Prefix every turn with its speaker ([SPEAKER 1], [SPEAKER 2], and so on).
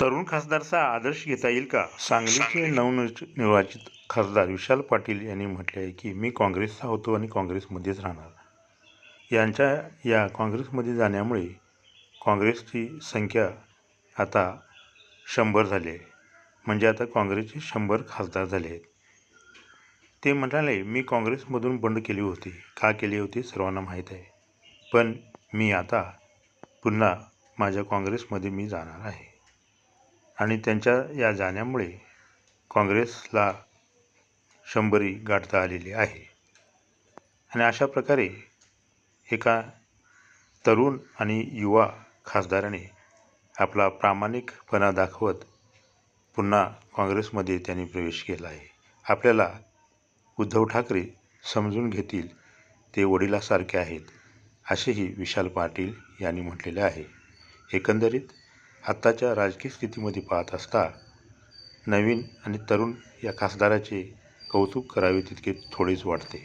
[SPEAKER 1] तरुण खासदारचा आदर्श घेता येईल का? सांगलीचे नवनिर्वाचित खासदार विशाल पाटील यांनी म्हटले आहे की मी काँग्रेसचा होतो आणि काँग्रेसमध्येच राहणार. यांच्या या काँग्रेसमध्ये जाण्यामुळे काँग्रेसची संख्या आता शंभर झाली आहे. म्हणजे आता काँग्रेसचे शंभर खासदार झाले आहेत. ते म्हणाले मी काँग्रेसमधून बंड केली होती. का केली होती सर्वांना माहीत आहे. पण मी आता पुन्हा माझ्या काँग्रेसमध्ये मी जाणार आहे. आणि त्यांच्या या जाण्यामुळे काँग्रेसला शंभरी गाठता आलेली आहे. आणि अशा प्रकारे एका तरुण आणि युवा खासदाराने आपला प्रामाणिकपणा दाखवत पुन्हा काँग्रेसमध्ये त्यांनी प्रवेश केला आहे. आपल्याला उद्धव ठाकरे समजून घेतील ते वडिलासारखे आहेत असेही विशाल पाटील यांनी म्हटलेले आहे. एकंदरीत आत्ताच्या राजकीय स्थितीमध्ये पाहत असता नवीन आणि तरुण या खासदाराचे कौतुक करावे तितके थोडेच वाटते.